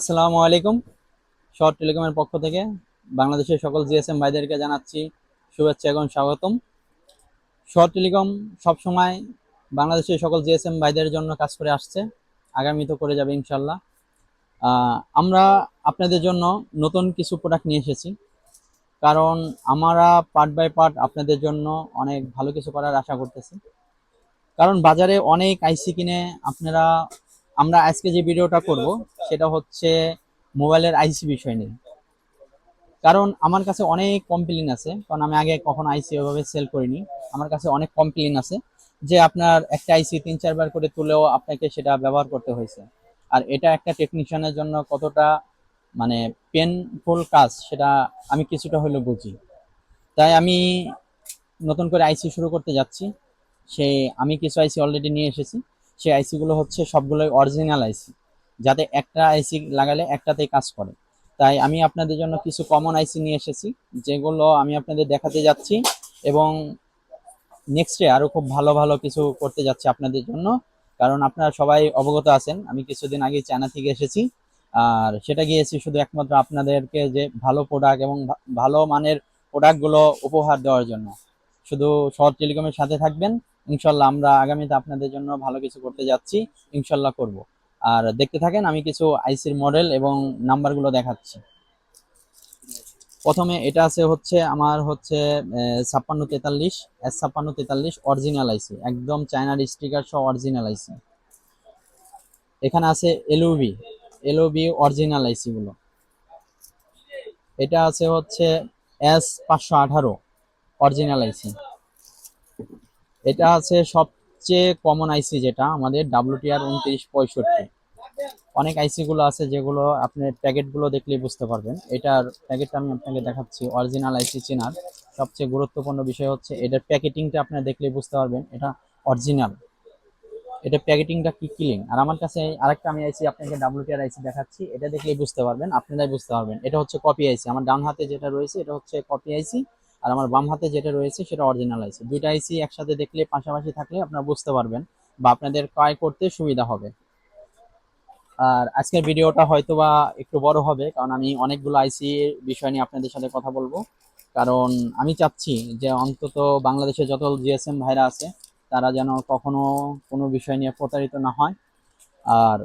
আসসালামু আলাইকুম। শর্ট টেলিকমের পক্ষ থেকে বাংলাদেশের সকল জিএসএম ভাইদেরকে জানাচ্ছি শুভেচ্ছা এবং স্বাগতম। শর্ট টেলিকম সবসময় বাংলাদেশের সকল জিএসএম ভাইদের জন্য কাজ করে আসছে। আগামী তো করে যাবে ইনশাল্লাহ। আমরা আপনাদের জন্য নতুন কিছু প্রোডাক্ট নিয়ে এসেছি। কারণ আমরা পার্ট বাই পার্ট আপনাদের জন্য অনেক ভালো কিছু করার আশা করতেছি। কারণ বাজারে অনেক আইসি কিনে আপনারা আমরা আজকে যে ভিডিওটা করব, সেটা হচ্ছে মোবাইলের আইসি বিষয় নিয়ে। কারণ আমার কাছে অনেক কমপ্লেন আছে, কারণ আমি আগে কখনো আইসি ওভাবে সেল করিনি। আমার কাছে অনেক কমপ্লেন আছে যে আপনার একটা আইসি তিন চারবার করে তুলেও আপনাকে সেটা ব্যবহার করতে হয়েছে। আর এটা একটা টেকনিশিয়ানের জন্য কতটা মানে পেনফুল কাজ, সেটা আমি কিছুটা হলেও বুঝি। তাই আমি নতুন করে আইসি শুরু করতে যাচ্ছি। সে, আমি কিছু আইসি অলরেডি নিয়ে এসেছি। সেই আইসি গুলো হচ্ছে সবগুলোই অরিজিনাল আইসি যাতে একটা আইসি লাগালে একটাতেই কাজ করে। তাই আমি আপনাদের জন্য কিছু কমন আইসি নিয়ে এসেছি, যেগুলো আমি আপনাদের দেখাতে যাচ্ছি এবং নেক্সটে আরও খুব ভালো ভালো কিছু করতে যাচ্ছি আপনাদের জন্য। কারণ আপনারা সবাই অবগত আছেন, আমি কিছুদিন আগে চায়না থেকে এসেছি, আর সেটা গিয়েছি শুধু একমাত্র আপনাদেরকে যে ভালো প্রোডাক্ট এবং ভালো মানের প্রোডাক্টগুলো উপহার দেওয়ার জন্য। শুধু শহর টেলিকমের সাথে থাকবেন ইনশাল্লাহ আমরা আগামীতে আপনাদের জন্য ভালো কিছু করতে যাচ্ছি, ইনশাল্লাহ করব। আর দেখতে থাকেন, আমি কিছু আইসির মডেল এবং নাম্বারগুলো দেখাচ্ছি। প্রথমে এটা আছে হচ্ছে, আমার হচ্ছে ছাপ্পান্ন তেতাল্লিশ, এস ছাপ্পান্ন তেতাল্লিশ, অরিজিনাল আইসি। একদম চায়নার স্টিকার সহ অরিজিনাল আইসি। এখানে আছে এলওবি এলওবি অরিজিনাল আইসি গুলো এটা আছে হচ্ছে, এস পাঁচশো আঠারো, অরিজিনাল আইসি। এটা আছে সবচেয়ে কমন আইসি যেটা, আমাদের ডাব্লিউটিআর উনত্রিশ পঁয়ষট্টি। অনেক আইসি গুলো আছে যেগুলো আপনি প্যাকেটগুলো দেখলেই বুঝতে পারবেন। এটার প্যাকেটটা আমি আপনাকে দেখাচ্ছি অরিজিনাল আইসি চেনার। সবচেয়ে গুরুত্বপূর্ণ বিষয় হচ্ছে এটার প্যাকেটিংটা আপনার দেখলেই বুঝতে পারবেন, এটা অরিজিনাল এটা প্যাকেটিংটা কি ক্লিন আর আমার কাছে আরেকটা আমি আইসি আপনাকে ডাব্লিউটিআর আইসি দেখাচ্ছি, এটা দেখলেই বুঝতে পারবেন আপনারাই বুঝতে পারবেন। এটা হচ্ছে কপি আইসি আমার ডান হাতে যেটা রয়েছে, এটা হচ্ছে কপি আইসি আর আমার বাম হাতে যেটা রয়েছে সেটা অরিজিনাল আইসি দুইটা আইসি একসাথে দেখলে, পাশাপাশি থাকলে আপনারা বুঝতে পারবেন বা আপনাদের ক্রয় করতে সুবিধা হবে। আর আজকের ভিডিওটা হয়তো বা একটু বড় হবে, কারণ আমি অনেকগুলো আইসি বিষয় নিয়ে আপনাদের সাথে কথা বলব। কারণ আমি চাচ্ছি যে অন্তত বাংলাদেশে যত জিএসএম ভাইরা আছে, তারা যেন কখনো কোনো বিষয় নিয়ে প্রতারিত না হয়। আর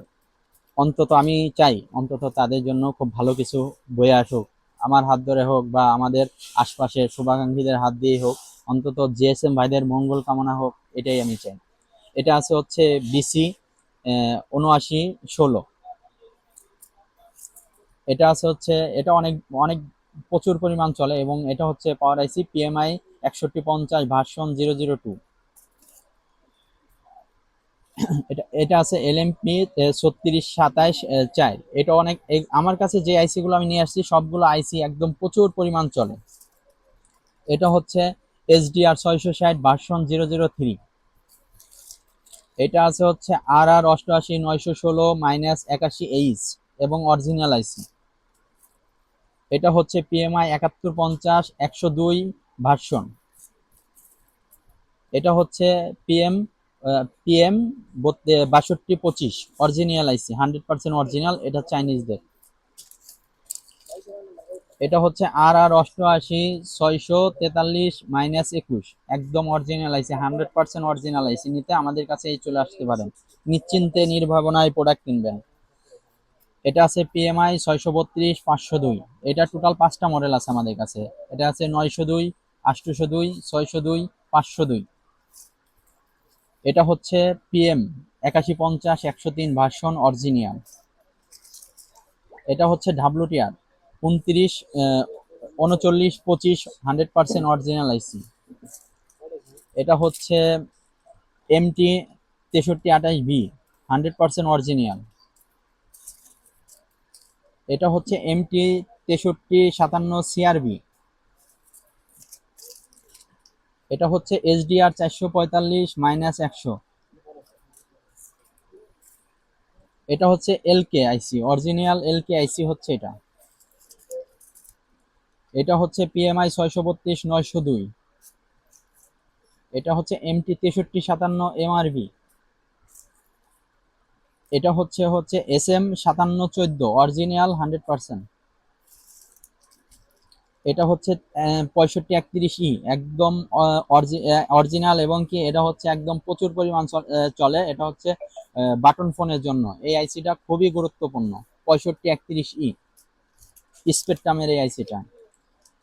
অন্তত আমি চাই, অন্তত তাদের জন্য খুব ভালো কিছু বয়ে আসুক। আমার হাত ধরে হোক বা আমাদের আশপাশে শুভাকাঙ্ক্ষীদের হাত দিয়ে হোক, অন্তত জিএসএম ভাইদের মঙ্গল কামনা হোক, এটাই আমি চাই। এটা আছে হচ্ছে বিসি উনআশি ষোলো। এটা আছে হচ্ছে, এটা অনেক অনেক প্রচুর পরিমাণ চলে এবং এটা হচ্ছে পাওয়ার আইসি পিএমআই একষট্টি পঞ্চাশ ভার্সন জিরো জিরো টু। এটা এটা আছে এলএমপি ছত্রিশ সাতাইশ চার। এটা অনেক আমার কাছে যে আইসি গুলো আমি নিয়ে আসছি, সবগুলো আইসি একদম প্রচুর পরিমাণ চলে। এটা হচ্ছে এইচডিআর ছয়শো ষাট ভার্সন জিরো জিরো থ্রি এটা আছে হচ্ছে আর আর অষ্টআশি, নয়শো ষোলো মাইনাস একাশি এইচ এবং অরিজিনাল আইসি এটা হচ্ছে পিএমআই একাত্তর পঞ্চাশ, একশো দুই ভার্সন এটা হচ্ছে পিএম পিএম বাষট্টি, পঁচিশ। Original IC hundred percent original এটা চাইনিজদের এটা হচ্ছে আর আর অষ্টআশি, ছয়শো তেতাল্লিশ মাইনাস একুশ। একদম original IC hundred percent original IC. নিতে আমাদের কাছে এই চলে আসতে পারেন। নিশ্চিন্তে, নির্ভাবনায় প্রোডাক্ট কিনবেন। এটা আছে পিএমআই ছয়শো বত্রিশ, পাঁচশো দুই। এটা টোটাল পাঁচটা মডেল আছে আমাদের কাছে। এটা আছে নয়শো দুই, আটশোশো দুই, ছয়শো দুই, পাঁচশো দুই। এটা হচ্ছে পিএম একাশি পঞ্চাশ, একশো তিন ভার্সন অরিজিনিয়াল। এটা হচ্ছে ডাব্লুটিআর উনত্রিশ উনচল্লিশ, পঁচিশ, হান্ড্রেড পার্সেন্ট অরিজিনাল আইসি এটা হচ্ছে এমটি তেষট্টি আঠাশ বি হান্ড্রেড পার্সেন্ট অরিজিনিয়াল। এটা হচ্ছে এমটি তেষট্টি সাতান্ন সিআরবি এটা হচ্ছে এইচডিআর চারশো পঁয়তাল্লিশ মাইনাস একশো। এটা হচ্ছে এলকে আইসি, অরিজিনাল এলকে আইসি হচ্ছে এটা। এটা হচ্ছে পিএমআই ছয়শো বত্রিশ, নয়শো দুই। এটা হচ্ছে এমটি তেষট্টি, সাতান্ন এমআরবি এটা হচ্ছে হচ্ছে এস এম সাতান্ন চোদ্দ, অরিজিনাল হান্ড্রেড পার্সেন্ট। এটা হচ্ছে পঁয়ষট্টি একত্রিশ ই, একদম অরিজিনাল এবং কি এটা হচ্ছে একদম প্রচুর পরিমাণ চল- এটা হচ্ছে বাটন ফোনের জন্য। এই আইসিটা খুবই গুরুত্বপূর্ণ, পঁয়ষট্টি একত্রিশ ই। স্পেকট্রামের এই আইসিটা।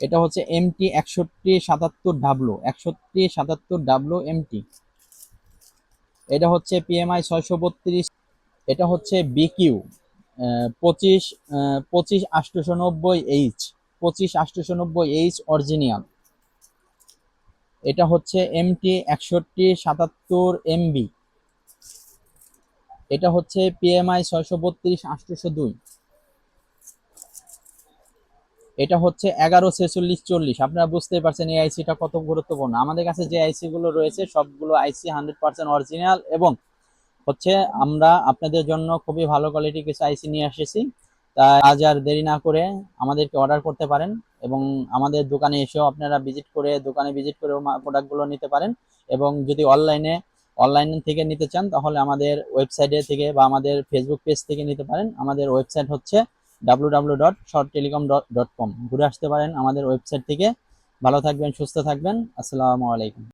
এটা হচ্ছে এমটি একষট্টি সাতাত্তর ডাব্লু একষট্টি সাতাত্তর ডাব্লু এমটি এটা হচ্ছে পিএমআই ছয়শো বত্রিশ। এটা হচ্ছে বিকিউ পঁচিশ পঁচিশ আটশোশো নব্বই এইচ পঁচিশ আটশোশো নব্বই এইচ অরিজিনাল এটা হচ্ছে এমটি একষট্টি সাতাত্তর এমবি। এটা হচ্ছে পিএমআই ছয়শো বত্রিশ আটশোশো দুই। এটা হচ্ছে এগারো, ছেচল্লিশ, চল্লিশ। আপনারা বুঝতেই পারছেন এই আইসিটা কত গুরুত্বপূর্ণ। আমাদের কাছে যে আইসি গুলো রয়েছে, সবগুলো আইসি হান্ড্রেড পার্সেন্ট অরিজিনাল এবং হচ্ছে আমরা আপনাদের জন্য খুবই ভালো কোয়ালিটি কিছু আইসি নিয়ে এসেছি। তাই আজ আর দেরি না করে আমাদেরকে অর্ডার করতে পারেন এবং আমাদের দোকানে এসেও আপনারা ভিজিট করে, দোকানে ভিজিট করে প্রোডাক্টগুলো নিতে পারেন এবং যদি অনলাইনে অনলাইন থেকে নিতে চান তাহলে আমাদের ওয়েবসাইটে থেকে বা আমাদের ফেসবুক পেজ থেকে নিতে পারেন। আমাদের ওয়েবসাইট হচ্ছে W W dot short telecom dot com ঘুরে আসতে পারেন আমাদের ওয়েবসাইট থেকে। ভালো থাকবেন, সুস্থ থাকবেন। আসসালামু আলাইকুম।